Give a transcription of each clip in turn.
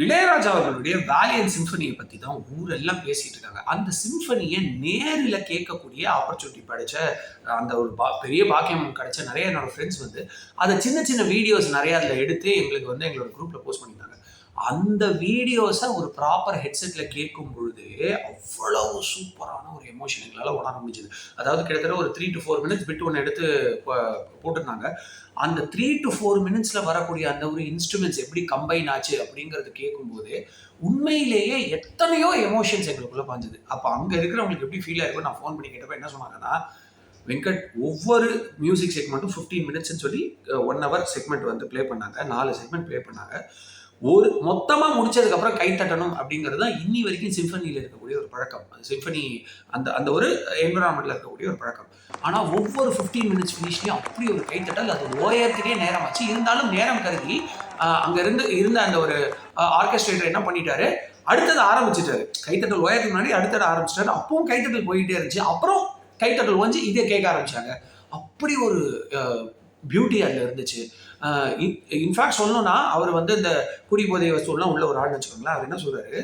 இளையராஜா அவர்களுடைய வேலியன் சிம்பனியை பற்றி தான் ஊரெல்லாம் பேசிட்டு இருக்காங்க. அந்த சிம்பனியை நேரில் கேட்கக்கூடிய ஆப்பர்ச்சுனிட்டி கிடைச்ச அந்த ஒரு பா பெரிய பாக்கியம் கிடைச்ச நிறைய என்னோட ஃப்ரெண்ட்ஸ் வந்து அதை சின்ன சின்ன வீடியோஸ் நிறைய அதில் எடுத்து எங்களுக்கு வந்து எங்களோட குரூப்பில் போஸ்ட் பண்ணியிருந்தாங்க அந்த வீடியோஸை ஒரு ப்ராப்பர் ஹெட்செட்டில் கேட்கும் பொழுது அவ்வளவு சூப்பரான ஒரு எமோஷன் எங்களால் உணர முடிஞ்சது. அதாவது கிட்டத்தட்ட ஒரு three to four minutes bit ஒன்று எடுத்து போட்டிருந்தாங்க. அந்த த்ரீ டு ஃபோர் மினிட்ஸில் வரக்கூடிய அந்த ஒரு இன்ஸ்ட்ருமெண்ட்ஸ் எப்படி கம்பைன் ஆச்சு அப்படிங்கிறது கேட்கும்போது உண்மையிலேயே எத்தனையோ எமோஷன்ஸ் எங்களுக்குள்ளே பாஞ்சுது. அப்போ அங்கே இருக்கிறவங்களுக்கு எப்படி ஃபீல் ஆயிருக்கும் நான் ஃபோன் பண்ணி கேட்டப்ப என்ன சொன்னாங்கன்னா வெங்கட் ஒவ்வொரு மியூசிக் செக்மெண்ட்டும் ஃபிஃப்டீன் மினிட்ஸ்னு சொல்லி ஒன் ஹவர் செக்மெண்ட் வந்து ப்ளே பண்ணாங்க. நாலு செக்மெண்ட் ப்ளே பண்ணாங்க. ஒரு மொத்தமாக முடிச்சதுக்கப்புறம் கை தட்டணும் அப்படிங்கிறது தான் இன்னி வரைக்கும் சிம்பனியில் இருக்கக்கூடிய ஒரு பழக்கம். சிம்பனி அந்த அந்த ஒரு என்விரான்மெண்ட்டில் இருக்கக்கூடிய ஒரு பழக்கம். ஆனால் ஒவ்வொரு ஃபிஃப்டீன் மினிட்ஸ் ஃபினிஷ்லேயும் அப்படி ஒரு கைத்தட்டல் அது ஓயறதுக்கே நேரம் ஆச்சு. இருந்தாலும் நேரம் கருதி அங்கே இருந்து இருந்த அந்த ஒரு ஆர்கெஸ்ட்ரேட்டர் என்ன பண்ணிட்டாரு? அடுத்தது ஆரம்பிச்சிட்டாரு. கைத்தட்டல் ஓயறதுக்கு முன்னாடி அடுத்தது ஆரம்பிச்சிட்டாரு. அப்பவும் கைத்தட்டல் போயிட்டே இருந்துச்சு. அப்புறம் கைத்தட்டல் வந்து இதே கேட்க ஆரம்பிச்சாங்க. அப்படி ஒரு பியூட்டி அதில் இருந்துச்சு. இன்ஃபேக்ட் சொல்லணும்னா அவர் வந்து இந்த குடி போதை வசூல்லாம் உள்ள ஒரு ஆள்னு வச்சுக்கோங்களேன். அவர் என்ன சொல்கிறாரு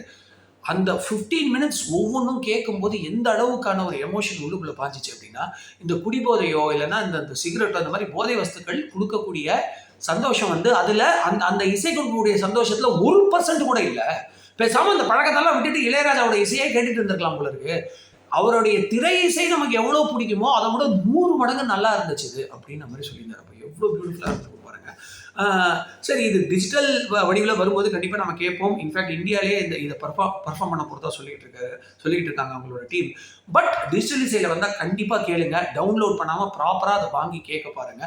அந்த 15 மினிட்ஸ் ஒவ்வொன்றும் கேட்கும்போது எந்த அளவுக்கான ஒரு எமோஷன் உள்ளுக்குள்ளே பாஞ்சிச்சு அப்படின்னா இந்த குடிபோதையோ இல்லைன்னா இந்த இந்த சிகரெட்டோ அந்த மாதிரி போதை வஸ்துக்கள் கொடுக்கக்கூடிய சந்தோஷம் வந்து அதில் அந்த அந்த இசை கொடுக்கக்கூடிய சந்தோஷத்தில் ஒரு பர்சன்ட் கூட இல்லை. பேசாமல் அந்த பழக்கத்தெல்லாம் விட்டுட்டு இளையராஜாவோட இசையே கேட்டுட்டு இருந்திருக்கலாம் போல இருக்கு. அவருடைய திரை இசை நமக்கு எவ்வளோ பிடிக்குமோ அதை விட நூறு மடங்கு நல்லா இருந்துச்சு இது அப்படின்ற மாதிரி சொல்லியிருந்தார். அப்போ எவ்வளோ பியூட்டிஃபுல்லாக இருந்துருக்கு பாருங்க. சரி இது டிஜிட்டல் வடிவில் வரும்போது கண்டிப்பாக நம்ம கேட்போம். இன்ஃபேக்ட் இந்தியாவிலே இந்த இதை பர்ஃபார்ம் பர்ஃபார்ம் பண்ண பொறுத்தா சொல்லிட்டு இருக்க சொல்லிட்டு இருக்காங்க அவங்களோட டீம் பட் டிஜிட்டல் இசையில் வந்தால் கண்டிப்பாக கேளுங்க. டவுன்லோட் பண்ணாமல் ப்ராப்பராக அதை வாங்கி கேட்க பாருங்கள்